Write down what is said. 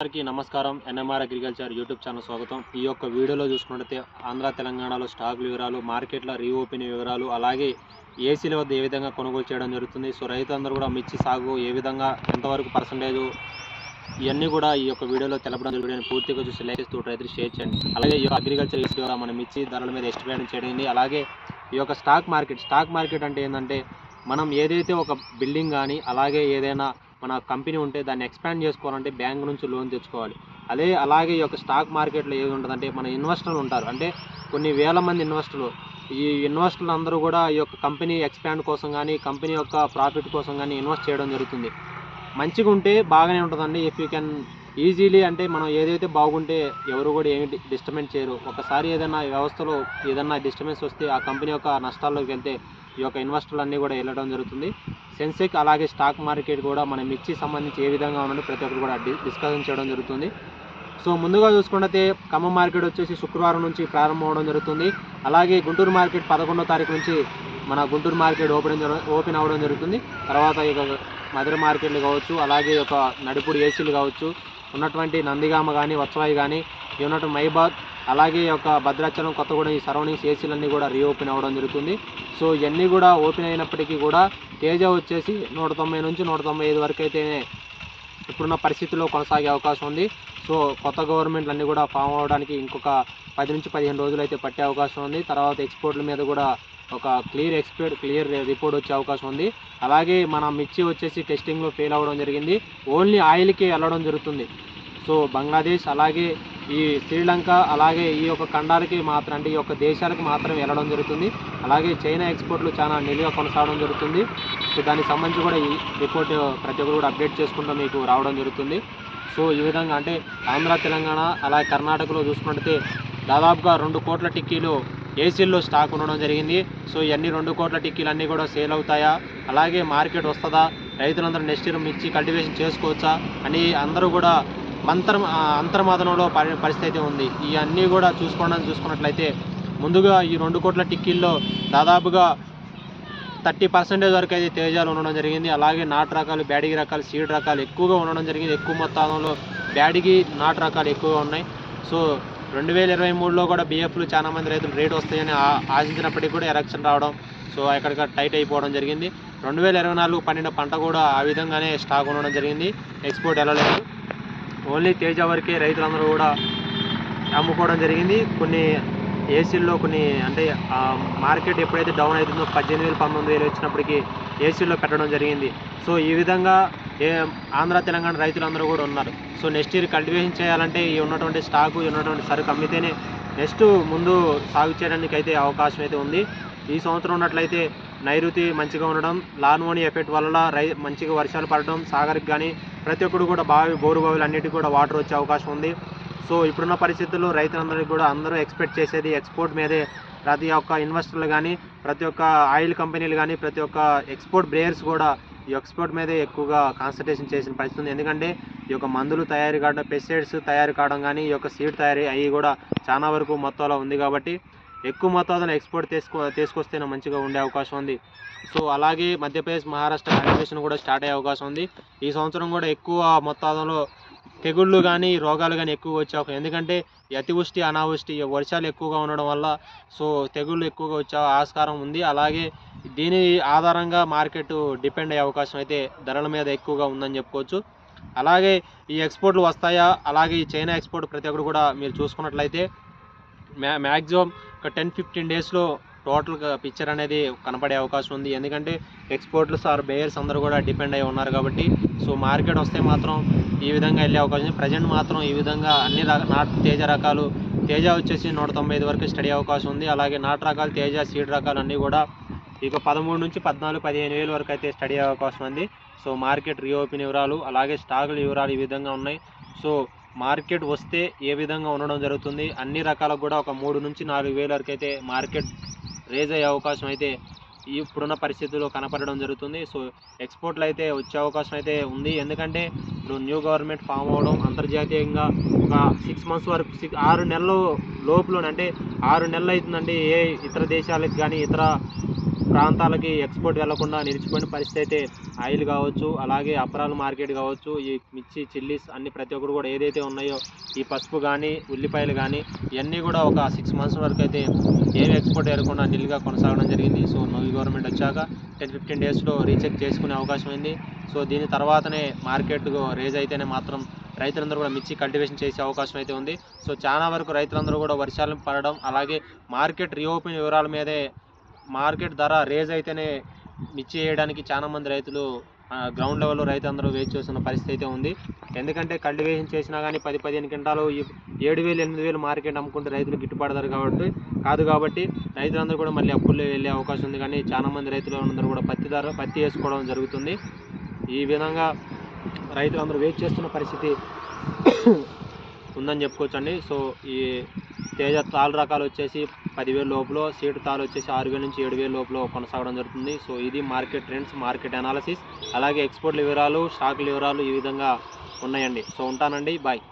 అందరికీ నమస్కారం. NMR agriculture YouTube channel స్వాగతం. ఈ యొక్క వీడియోలో చూసుకున్నట్లయితే ఆంధ్ర తెలంగాణలో స్టాక్ వివరాలు మార్కెట్ల రీఓపెన్ వివరాలు అలాగే ఏసీల వద్ద ఏ విధంగా కొనుగోలు చేయడం జరుగుతుంది. సో రైతులందరూ కూడా మిర్చి సాగు ఏ విధంగా ఎంతవరకు పర్సంటేజ్ ఇవన్నీ కూడా ఈ యొక్క వీడియోలో తెలపడం జరుగుతుంది పూర్తిగా చూసి లైక్ చేస్తూ రైతులు షేర్ చేయండి. అలాగే ఈ యొక్క అగ్రికల్చర్ ఇష్యూ ద్వారా మనం మిర్చి ధరల మీద ఎస్టిమేట్ చేయడం అలాగే ఈ యొక్క స్టాక్ మార్కెట్ స్టాక్ మార్కెట్ అంటే ఏంటంటే మనం ఏదైతే ఒక బిల్డింగ్ కానీ అలాగే ఏదైనా మన కంపెనీ ఉంటే దాన్ని ఎక్స్పాండ్ చేసుకోవాలంటే బ్యాంక్ నుంచి లోన్ తెచ్చుకోవాలి. అదే అలాగే ఈ యొక్క స్టాక్ మార్కెట్లో ఏది ఉంటుందంటే మన ఇన్వెస్టర్లు ఉంటారు. అంటే కొన్ని వేల మంది ఇన్వెస్టర్లు. ఈ ఇన్వెస్టర్లు అందరూ కూడా ఈ యొక్క కంపెనీ ఎక్స్పాండ్ కోసం కానీ కంపెనీ యొక్క ప్రాఫిట్ కోసం కానీ ఇన్వెస్ట్ చేయడం జరుగుతుంది. మంచిగా ఉంటే బాగానే ఉంటుందండి. ఇఫ్ యూ కెన్ ఈజీలీ అంటే మనం ఏదైతే బాగుంటే ఎవరు కూడా ఏమి డిస్టర్బెన్స్ చేయరు. ఒకసారి ఏదైనా వ్యవస్థలో ఏదైనా డిస్టర్బెన్స్ వస్తే ఆ కంపెనీ యొక్క నష్టాల్లోకి వెళ్తే ఈ యొక్క ఇన్వెస్టర్లు అన్నీ కూడా వెళ్ళడం జరుగుతుంది. సెన్సెక్ అలాగే స్టాక్ మార్కెట్ కూడా మన మిర్చి సంబంధించి ఏ విధంగా ఉన్నది ప్రతి ఒక్కరు కూడా డిస్కషన్ చేయడం జరుగుతుంది. సో ముందుగా చూసుకుంటే ఖమ్మం మార్కెట్ వచ్చేసి శుక్రవారం నుంచి ప్రారంభం అవడం జరుగుతుంది. అలాగే గుంటూరు మార్కెట్ పదకొండో తారీఖు నుంచి మన గుంటూరు మార్కెట్ ఓపెన్ ఓపెన్ అవ్వడం జరుగుతుంది. తర్వాత ఇక మధుర మార్కెట్లు కావచ్చు అలాగే ఒక నడుపుడు ఏసీలు కావచ్చు ఉన్నటువంటి నందిగామ కానీ వత్సవాయి కానీ ఈ ఉన్నటువంటి మైబాద్ అలాగే ఒక యొక్క భద్రాచలం కొత్తగూడెం ఈ సరౌండింగ్స్ ఏసీలన్నీ కూడా రీఓపెన్ అవ్వడం జరుగుతుంది. సో ఇవన్నీ కూడా ఓపెన్ అయినప్పటికీ కూడా తేజ వచ్చేసి నూట తొంభై నుంచి నూట తొంభై ఐదు వరకు అయితే ఇప్పుడున్న పరిస్థితుల్లో కొనసాగే అవకాశం ఉంది. సో కొత్త గవర్నమెంట్లు అన్నీ కూడా ఫామ్ అవ్వడానికి ఇంకొక పది నుంచి పదిహేను రోజులు అయితే పట్టే అవకాశం ఉంది. తర్వాత ఎక్స్పోర్ట్ల మీద కూడా ఒక క్లియర్ ఎక్స్పర్ట్ క్లియర్ రిపోర్ట్ వచ్చే అవకాశం ఉంది. అలాగే మన మిర్చి వచ్చేసి టెస్టింగ్లో ఫెయిల్ అవ్వడం జరిగింది. ఓన్లీ ఆయిల్కి వెళ్ళడం జరుగుతుంది. సో బంగ్లాదేశ్ అలాగే ఈ శ్రీలంక అలాగే ఈ యొక్క ఖండాలకి మాత్రం అంటే ఈ యొక్క దేశాలకు మాత్రం వెళ్ళడం జరుగుతుంది. అలాగే చైనా ఎక్స్పోర్ట్లు చాలా నిలువ కొనసాగడం జరుగుతుంది. సో దానికి సంబంధించి కూడా ఈ రిపోర్ట్ ప్రతి ఒక్కరు కూడా అప్డేట్ చేసుకుంటూ మీకు రావడం జరుగుతుంది. సో ఈ విధంగా అంటే ఆంధ్ర తెలంగాణ అలాగే కర్ణాటకలో చూసుకుంటే దాదాపుగా రెండు కోట్ల టిక్కీలు ఏసీల్లో స్టాక్ ఉండడం జరిగింది. సో ఇవన్నీ రెండు కోట్ల టిక్కీలు అన్నీ కూడా సేల్ అవుతాయా? అలాగే మార్కెట్ వస్తుందా? రైతులందరూ నెక్స్ట్ ఇయర్ మిర్చి కల్టివేషన్ చేసుకోవచ్చా? అని అందరూ కూడా మంత్ర అంతర్మాదనంలో పరిస్థితి ఉంది. ఇవన్నీ కూడా చూసుకోవడం చూసుకున్నట్లయితే ముందుగా ఈ రెండు కోట్ల టిక్కీల్లో దాదాపుగా థర్టీ పర్సెంటేజ్ వరకు అయితే తేజాలు ఉండడం జరిగింది. అలాగే నాటు రకాలు బ్యాడిగి రకాలు సీడ్ రకాలు ఎక్కువగా ఉండడం జరిగింది. ఎక్కువ మొత్తంలో బ్యాడిగి నాటు రకాలు ఎక్కువగా ఉన్నాయి. సో రెండు వేల ఇరవై మూడులో కూడా బిఎఫ్లు చాలా మంది రైతులు రేట్ వస్తాయని ఆ- ఆశించినప్పటికీ కూడా ఎలక్షన్ రావడం సో ఎక్కడికి టైట్ అయిపోవడం జరిగింది. రెండు వేల ఇరవై నాలుగు పండిన పంట కూడా ఆ విధంగానే స్టాక్ ఉండడం జరిగింది. ఎక్స్పోర్ట్ వెళ్ళలేదు ఓన్లీ తేజ వరకే రైతులందరూ కూడా అమ్ముకోవడం జరిగింది. కొన్ని ఏసీల్లో కొన్ని అంటే మార్కెట్ ఎప్పుడైతే డౌన్ అవుతుందో పద్దెనిమిది వేలు పంతొమ్మిది వేలు వచ్చినప్పటికీ ఏసీల్లో పెట్టడం జరిగింది. సో ఈ విధంగా ఏ ఆంధ్ర తెలంగాణ రైతులందరూ కూడా ఉన్నారు. సో నెక్స్ట్ ఇయర్ కల్టివేషన్ చేయాలంటే ఈ ఉన్నటువంటి స్టాకు ఉన్నటువంటి సరుకు అమ్మితేనే నెక్స్ట్ ముందు సాగు చేయడానికి అయితే అవకాశం అయితే ఉంది. ఈ సంవత్సరం ఉన్నట్లయితే నైరుతి మంచిగా ఉండడం లాన్మోని ఎఫెక్ట్ వల్ల రై మంచిగా వర్షాలు పడడం సాగర్కి కానీ ప్రతి ఒక్కరు కూడా బావి బోరు బావిలు అన్నిటికీ కూడా వాటర్ వచ్చే అవకాశం ఉంది. సో ఇప్పుడున్న పరిస్థితుల్లో రైతులందరికీ కూడా అందరూ ఎక్స్పెక్ట్ చేసేది ఎక్స్పోర్ట్ మీదే. ప్రతి ఒక్క ఇన్వెస్టర్లు కానీ ప్రతి ఒక్క ఆయిల్ కంపెనీలు కానీ ప్రతి ఒక్క ఎక్స్పోర్ట్ బ్రేయర్స్ కూడా ఈ ఎక్స్పోర్ట్ మీదే ఎక్కువగా కాన్సన్ట్రేషన్ చేసిన పరిస్థితి ఉంది. ఎందుకంటే ఈ యొక్క మందులు తయారు కావడం పెస్టిసైడ్స్ తయారు కావడం కానీ ఈ యొక్క సీడ్ తయారీ అవి కూడా చాలా వరకు మొత్తంలో ఉంది కాబట్టి ఎక్కువ మొత్తాలను ఎక్స్పోర్ట్ తీసుకో తీసుకొస్తేనే మంచిగా ఉండే అవకాశం ఉంది. సో అలాగే మధ్యప్రదేశ్ మహారాష్ట్ర కల్టివేషన్ కూడా స్టార్ట్ అయ్యే అవకాశం ఉంది. ఈ సంవత్సరం కూడా ఎక్కువ మొత్తాదంలో తెగుళ్ళు కానీ రోగాలు కానీ ఎక్కువ వచ్చే అవకాశం ఎందుకంటే అతివృష్టి అనావృష్టి వర్షాలు ఎక్కువగా ఉండడం వల్ల సో తెగుళ్ళు ఎక్కువగా వచ్చే ఆస్కారం ఉంది. అలాగే దీని ఆధారంగా మార్కెట్ డిపెండ్ అయ్యే అవకాశం అయితే ధరల మీద ఎక్కువగా ఉందని చెప్పుకోవచ్చు. అలాగే ఈ ఎక్స్పోర్ట్లు వస్తాయా? అలాగే ఈ చైనా ఎక్స్పోర్ట్ ప్రతి ఒక్కరు కూడా మీరు చూసుకున్నట్లయితే మ్యా మ్యాక్సిమం ఒక టెన్ ఫిఫ్టీన్ డేస్లో టోటల్గా పిక్చర్ అనేది కనపడే అవకాశం ఉంది. ఎందుకంటే ఎక్స్పోర్ట్లు సార్ బేయర్స్ అందరూ కూడా డిపెండ్ అయి ఉన్నారు కాబట్టి సో మార్కెట్ వస్తే మాత్రం ఈ విధంగా వెళ్ళే అవకాశం ఉంది. ప్రజెంట్ మాత్రం ఈ విధంగా అన్ని రక- నాటు తేజ రకాలు తేజ వచ్చేసి నూట తొంభై ఐదు వరకు స్టడీ అవకాశం ఉంది. అలాగే నాటు రకాలు తేజ సీడ్ రకాలు అన్నీ కూడా ఇక పదమూడు నుంచి పద్నాలుగు పదిహేను వేలు వరకు అయితే స్టడీ అవకాశం ఉంది. సో మార్కెట్ రీఓపెన్ వివరాలు అలాగే స్టాకుల వివరాలు ఈ విధంగా ఉన్నాయి. సో మార్కెట్ వస్తే ఏ విధంగా ఉండడం జరుగుతుంది? అన్ని రకాలకు కూడా ఒక మూడు నుంచి నాలుగు వేల వరకు అయితే మార్కెట్ రేజ్ అయ్యే అవకాశం అయితే ఇప్పుడున్న పరిస్థితుల్లో కనపడడం జరుగుతుంది. సో ఎక్స్పోర్ట్లు అయితే వచ్చే అవకాశం అయితే ఉంది. ఎందుకంటే ఇప్పుడు న్యూ గవర్నమెంట్ ఫామ్ అవ్వడం అంతర్జాతీయంగా ఒక సిక్స్ మంత్స్ వరకు సిక్స్ ఆరు నెలలు లోపులోనంటే అంటే ఆరు నెలలు అవుతుందండి ఏ ఇతర దేశాలకు కానీ ఇతర ప్రాంతాలకి ఎక్స్పోర్ట్ వెళ్ళకుండా నిలిచిపోయిన పరిస్థితి అయితే ఆయిల్ కావచ్చు అలాగే అపరాల మార్కెట్ కావచ్చు ఈ మిర్చి చిల్లీస్ అన్ని ప్రతి ఒక్కరు కూడా ఏదైతే ఉన్నాయో ఈ పసుపు కానీ ఉల్లిపాయలు కానీ ఇవన్నీ కూడా ఒక సిక్స్ మంత్స్ వరకు అయితే ఏమి ఎక్స్పోర్ట్ వెళ్ళకుండా నిల్గా కొనసాగడం జరిగింది. సో నవీ గవర్నమెంట్ వచ్చాక టెన్ ఫిఫ్టీన్ డేస్లో రీచెక్ చేసుకునే అవకాశం ఉంది. సో దీని తర్వాతనే మార్కెట్ రేజ్ అయితేనే మాత్రం రైతులందరూ కూడా మిర్చి కల్టివేషన్ చేసే అవకాశం అయితే ఉంది. సో చాలా వరకు రైతులందరూ కూడా వర్షాలు పడడం అలాగే మార్కెట్ రీఓపెన్ వివరాల మీదే మార్కెట్ ధర రేజ్ అయితేనే మిర్చి వేయడానికి చాలా మంది రైతులు గ్రౌండ్ లెవెల్లో రైతులందరూ వేచి చేస్తున్న పరిస్థితి అయితే ఉంది. ఎందుకంటే కల్టివేషన్ చేసినా కానీ పది పదిహేను క్వింటాలు ఈ ఏడు వేలు ఎనిమిది వేలు మార్కెట్ అమ్ముకుంటే రైతులు గిట్టుబాటు ధర కాబట్టి కాదు కాబట్టి రైతులందరూ కూడా మళ్ళీ అప్పుల్లో వెళ్ళే అవకాశం ఉంది. కానీ చాలా మంది రైతులు అందరూ కూడా పత్తి ధర పత్తి వేసుకోవడం జరుగుతుంది. ఈ విధంగా రైతులందరూ వెయిట్ చేస్తున్న పరిస్థితి ఉందని చెప్పుకోవచ్చండి. సో ఈ తేజ తాలు రకాలు వచ్చేసి పదివేల లోపల సీటు తాళ్ళు వచ్చేసి ఆరు వేల నుంచి ఏడు వేల లోపల కొనసాగడం జరుగుతుంది. సో ఇది మార్కెట్ ట్రెండ్స్ మార్కెట్ అనాలిసిస్ అలాగే ఎక్స్పోర్ట్ వివరాలు స్టాక్ల వివరాలు ఈ విధంగా ఉన్నాయండి. సో ఉంటానండి. బాయ్.